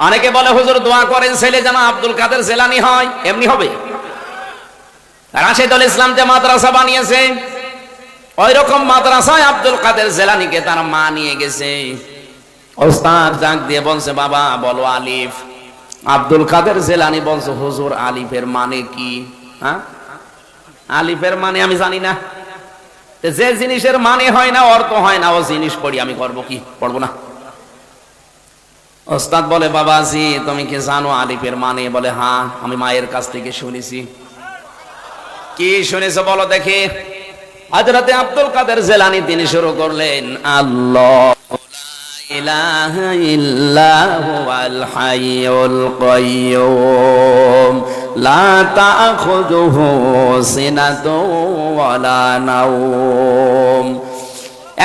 অনেকে বলে, হুজুর, দোয়া করেন, ছেলে যেন আব্দুল কাদের জেলানি হয়। এমনি হবে। রাশেদুল ইসলাম যে মাদ্রাসা বানিয়েছে ওই রকম মাদ্রাসায় আব্দুল কাদের জেলানিকে তার মা নিয়ে গেছে। ওস্তাদ ডাক দিয়ে বলছে, বাবা, বলো আলিফ। আব্দুল কাদের জেলানি বলছে, হুজুর, আলিফের মানে কি? হ্যাঁ? আলিফের মানে আমি জানি না। যে জিনিসের মানে হয় না, অর্থ হয় না, ও জিনিস পড়ি, আমি করব কি? পড়ব না। ওস্তাদ বলে, বাবাজি, তুমি কি জানো আলিফের মানে বলে হ্যাঁ আমি মায়ের কাছ থেকে শুনেছি। কি শুনেছো বলো দেখি। হজরতে আব্দুল কাদের জেলানি তিনি শুরু করলেন, আল্লাহ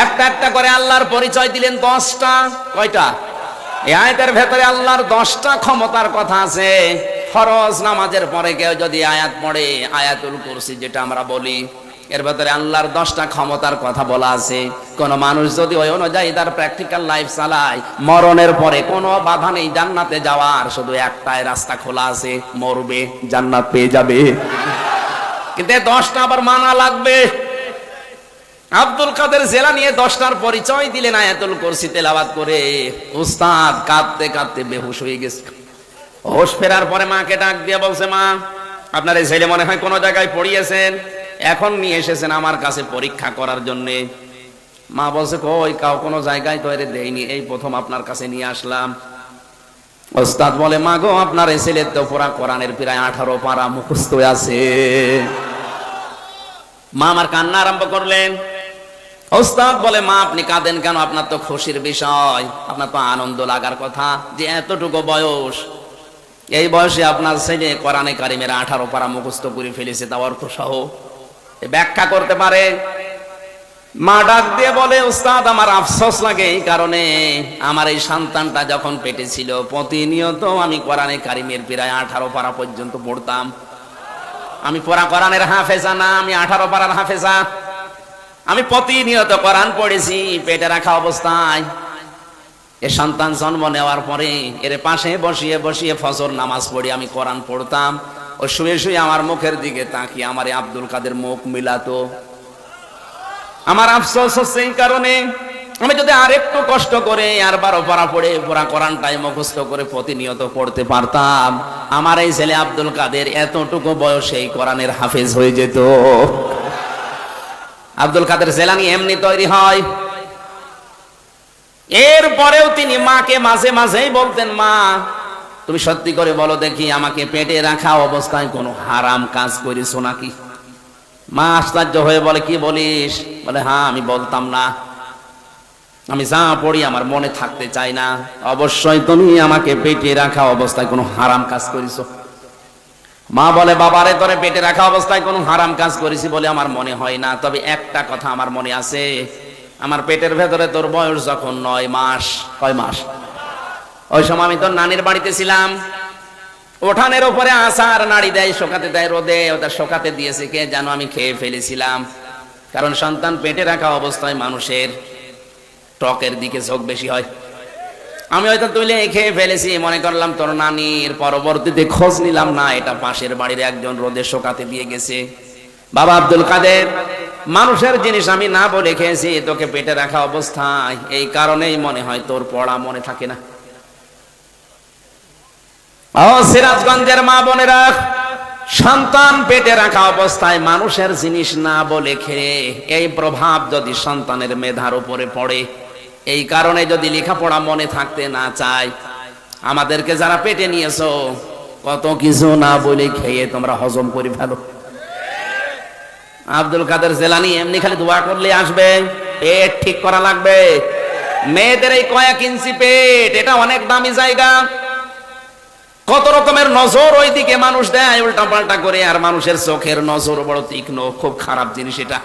একটা একটা করে আল্লাহর পরিচয় দিলেন দশটা, কয়টা? এই আয়াতের ভেতরে আল্লাহর দশটা ক্ষমতার কথা আছে। ফরজ নামাজের পরে কেউ যদি আয়াত পড়ে, আয়াতুল কুরসি যেটা আমরা বলি, এর ভেতরে আল্লাহর দশটা ক্ষমতার কথা বলা আছে। কোন মানুষ যদি ওই অনুযায়ী তার প্র্যাকটিক্যাল লাইফ চালায়, মরণের পরে কোনো বাধা নেই জান্নাতে যাওয়ার, শুধু একটাই রাস্তা খোলা আছে, মরবে, জান্নাত পেয়ে যাবে। কিন্তু দশটা আবার মানা লাগবে। আব্দুল কাদের জেলা নিয়ে দশটার পরিচয় দিলেন আয়াতুল কুরসি তেলাওয়াত করে। উস্তাদ কাঁদতে কাঁদতে বেহুশ হয়ে গেছে। হোশ ফেরার পরে মাকে ডাক দিয়ে বলছে, মা, আপনার এই ছেলে মনে হয় কোনো জায়গায় পড়িয়েছেন? এখন নিয়ে এসেছেন আমার কাছে পরীক্ষা করার জন্য। মা বলছে, কই, কাউ কোনো জায়গায় তো এর দেয়নি। এই প্রথম আপনার কাছে নিয়ে আসলাম। ওস্তাদ বলে, মা গো, আপনার এই ছেলের তো পুরা কোরআনের প্রায় আঠারো পারা মুখস্থ আছে। মা আমার কান্না আরম্ভ করলেন। ওস্তাদ বলে, মা, আপনি কাঁদেন কেন? আপনার তো খুশির বিষয়। আপনার তো আনন্দ লাগার কথা। যে এতটুকু বয়স, এই বয়সে আপনার ছেলে কোরআনে কারিমের আঠারো পারা মুখস্থ করে ফেলেছে তা অর্থ সহ। ব্যাখ্যা করতে পারে? মা ডাক দিয়ে বলে উস্তাদ আমার আফসোস লাগে এই কারণে। আমার এই সন্তানটা যখন পেটে ছিল, প্রতিনিয়ত আমি কোরআনে কারিমের প্রায় আঠারো পারা পর্যন্ত পড়তাম। আমি পড়া কোরআনের হাফেজা না, আমি আঠারো পারার হাফেজা। আমি প্রতিনিয়ত কোরআন পড়েছি, পেটে রাখা অবস্থায়। এ সন্তান জন্ম নেওয়ার পরে এর পাশে বসিয়ে বসিয়ে ফজর নামাজ পড়ি আমি কোরআন পড়তাম। ও শুয়ে শুয়ে আমার মুখের দিকে তাকিয়ে আমার আব্দুল কাদের মুখ মিলাতো। আমার আফসোস হচ্ছে এই কারণে আমি যদি আর একটু কষ্ট করে আর বারো পারা পড়ে পুরা কোরআনটাই মুখস্থ করে প্রতিনিয়ত পড়তে পারতাম। আমার এই ছেলে আব্দুল কাদের এতটুকু বয়সে এই কোরআনের হাফেজ হয়ে যেত। আব্দুল কাদের জেলানি এমনি তৈরি হয়। এরপরেও তিনি মাকে মাঝে মাঝেই বলতেন, মা, তুমি সত্যি করে বলো দেখি আমাকে পেটে রাখা অবস্থায় কোনো হারাম কাজ করেছ নাকি? মা আশ্চর্য হয়ে বলে, কি বলিস? বলে হ্যাঁ আমি বলতাম না। আমি যা পড়ি আমার মনে থাকতে চাই না। অবশ্যই তুমি আমাকে পেটে রাখা অবস্থায় কোনো হারাম কাজ করেছ। মা বলে, বাবারে, তোরে পেটে রাখা অবস্থায় কোনো হারাম কাজ করেছি বলে আমার মনে হয় না। তবে একটা কথা আমার মনে আছে। আমার পেটের ভেতরে তোর বয়স যখন নয় মাস, কয় মাস? ওই সময় আমি তোর নানির বাড়িতে ছিলাম। ওঠানের উপরে আসার নাড়ি দেয়, শোকাতে দেয় রোদে। ওটা শোকাতে দিয়েছে কে যেন আমি খেয়ে ফেলেছিলাম। কারণ সন্তান পেটে রাখা অবস্থায় মানুষের টকের দিকে ঝোঁক বেশি হয়। আমি হয়তো তুলে খেয়ে ফেলেছি, মনে করলাম তোর নানির পরবর্তীতে খোঁজ নিলাম না, এটা পাশের বাড়ির একজন রোদে শোকাতে দিয়ে গেছে। বাবা আব্দুল কাদের, মানুষের জিনিস আমি না বলে খেয়েছি, তোকে পেটে রাখা অবস্থায়, এই কারণেই মনে হয় তোর পড়া মনে থাকে না। ও সিরাজগঞ্জের মা বোনেরা, সন্তান পেটে রাখা অবস্থায় মানুষের জিনিস না বলে খেয়ে, এই প্রভাব যদি সন্তানের মেধার উপরে পড়ে এই কারণে যদি লেখাপড়া মনে থাকতে না চায়, আমাদেরকে যারা পেটে নিয়েছো, কত কিছু না বলে খেয়ে তোমরা হজম করে ফেলো। আব্দুল কাদের জেলানি এমনি খালি দোয়া করলে আসবে, পেট ঠিক করা লাগবে। মেয়েদের এই কয়েক ইঞ্চি পেট, এটা অনেক দামি জায়গা। কত রকমের নজর ওইদিকে মানুষ দেয় উল্টা পাল্টা করে, আর মানুষের চোখের নজর বড় তীক্ষ্ণ, খুব খারাপ জিনিস এটা।